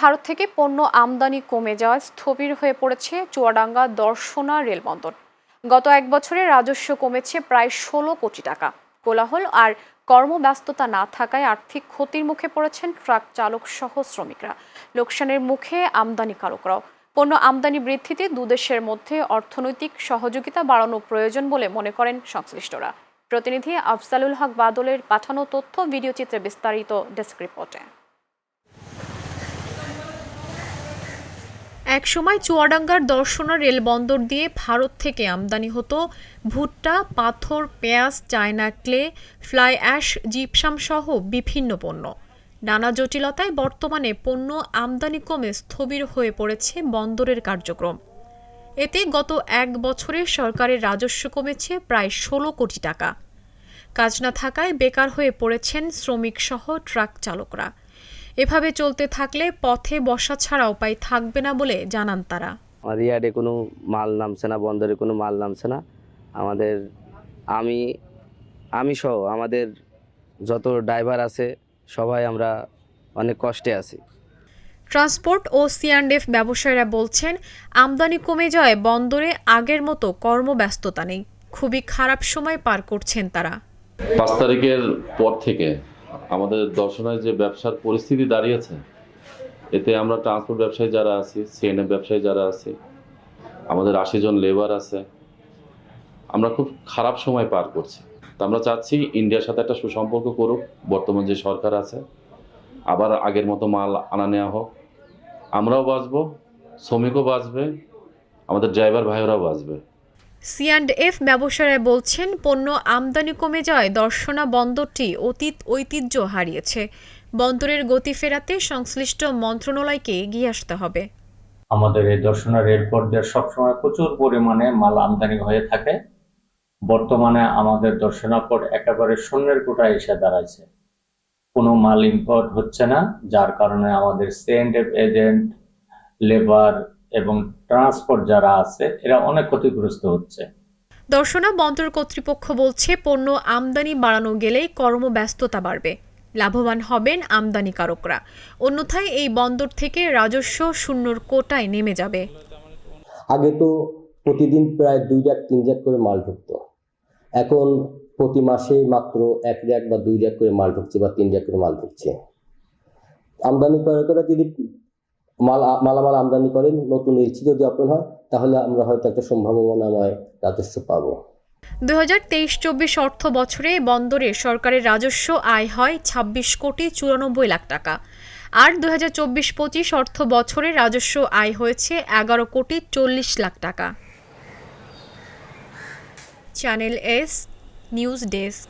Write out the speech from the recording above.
ভারত থেকে পণ্য আমদানি কমে যাওয়ায় স্থবির হয়ে পড়েছে চুয়াডাঙ্গা দর্শনা রেলবন্দর। গত এক বছরে রাজস্ব কমেছে প্রায় ষোলো কোটি টাকা। কোলাহল আর কর্মব্যস্ততা না থাকায় আর্থিক ক্ষতির মুখে পড়েছেন ট্রাক চালক সহ শ্রমিকরা। লোকসানের মুখে আমদানিকারকরাও পণ্য আমদানি বৃদ্ধিতে দুদেশের মধ্যে অর্থনৈতিক সহযোগিতা বাড়ানো প্রয়োজন বলে মনে করেন সংশ্লিষ্টরা। প্রতিনিধি আফজালুল হক বাদলের পাঠানো তথ্য ভিডিও চিত্রে বিস্তারিত ডেস্ক রিপোর্টে। একসময় চুয়াডাঙ্গার দর্শনা রেলবন্দর দিয়ে ভারত থেকে আমদানি হতো ভুট্টা, পাথর, পেঁয়াজ, china clay, fly ash, gypsum সহ বিভিন্ন পণ্য। নানা জটিলতায় বর্তমানে পণ্য আমদানি কমে স্থবির হয়ে পড়েছে বন্দরের কার্যক্রম। এতে গত এক বছরে সরকারের রাজস্ব কমেছে প্রায় ষোলো কোটি টাকা। কাজ না থাকায় বেকার হয়ে পড়েছেন শ্রমিক সহ ট্রাক চালকরা। এভাবে চলতে থাকলে পথে বসা ছাড়া উপায় থাকবে না বলে জানান তারা। আমাদের ইয়ার্ডে কোনো মাল নামছে না বন্দরে কোনো মাল নামছে না। আমাদের আমি আমি সহ আমাদের যত ড্রাইভার আছে সবাই আমরা অনেক কষ্টে আছি। ট্রান্সপোর্ট ও সিঅ্যান্ডএফ ব্যবসায়ীরা বলছেন আমদানি কমে যাওয়ায় বন্দরে আগের মতো কর্মব্যস্ততা নেই। খুবই খারাপ সময় পার করছেন তারা। পাঁচ তারিখের পর থেকে আমাদের দর্শনের যে ব্যবসার পরিস্থিতি দাঁড়িয়েছে, এতে আমরা ট্রান্সপোর্ট ব্যবসায়ী যারা আছি সিএনএফ ব্যবসায়ী যারা আছি, আমাদের আশি জন লেবার আছে, আমরা খুব খারাপ সময় পার করছি। তো আমরা চাচ্ছি ইন্ডিয়ার সাথে একটা সুসম্পর্ক করুক, বর্তমান যে সরকার আছে, আবার আগের মতো মাল আনা নেওয়া হোক। আমরাও বাঁচবো, শ্রমিকও বাঁচবে, আমাদের ড্রাইভার ভাইয়েরাও বাঁচবে। সিঅ্যান্ডএফ ব্যবসায়ীরা বলছেন, পণ্য আমদানি কমে যাওয়ায় দর্শনা বন্দরটি অতীত ঐতিহ্য হারিয়েছে। বন্দরের গতি ফেরাতে সংশ্লিষ্ট মন্ত্রণালয়কে এগিয়ে আসতে হবে। আমাদের এই দর্শনা রেলপথ দিয়ে সবসময় প্রচুর পরিমাণে মাল আমদানি হয়ে থাকে। বর্তমানে আমাদের দর্শনা পথ একেবারে শূন্যের কোটায় এসে দাঁড়াইছে। কোনো মাল ইম্পোর্ট হচ্ছে না, যার কারণে আমাদের সিএনডেফ এজেন্ট লেবার এবং ট্রান্সপোর্ট যারা আছে এরা অনেক ক্ষতিগ্রস্ত হচ্ছে। দর্শনা বন্দর কর্তৃপক্ষ বলছে পণ্য আমদানি বাড়ানো গেলেই কর্মব্যস্ততা বাড়বে। লাভবান হবেন আমদানিকারকরা। অন্যথায় এই বন্দর থেকে রাজস্ব শূন্যর কোটায় নেমে যাবে। আগে তো প্রতিদিন প্রায় দুই র্যাক তিন র্যাক করে মাল ঢুকতো। এখন প্রতি মাসে মাত্র এক র্যাক বা দুই র্যাক করে মাল ঢুকছে বা তিন র্যাক করে মাল ঢুকছে। আমদানি করা যদি মাল, মালামাল আমদানি করেন, নতুন এলসি যদি ওপেন হয়, তাহলে আমরা হয়তো একটা সম্ভাবনাময় রাজস্ব পাবো। দু হাজার তেইশ চব্বিশ অর্থ বছরে বন্দরে সরকারের রাজস্ব আয় হয় ছাব্বিশ কোটি চুরানব্বই লাখ টাকা। আর দু হাজার চব্বিশ পঁচিশ অর্থ বছরে রাজস্ব আয় হয়েছে এগারো কোটি চল্লিশ লাখ টাকা। Channel S, news desk.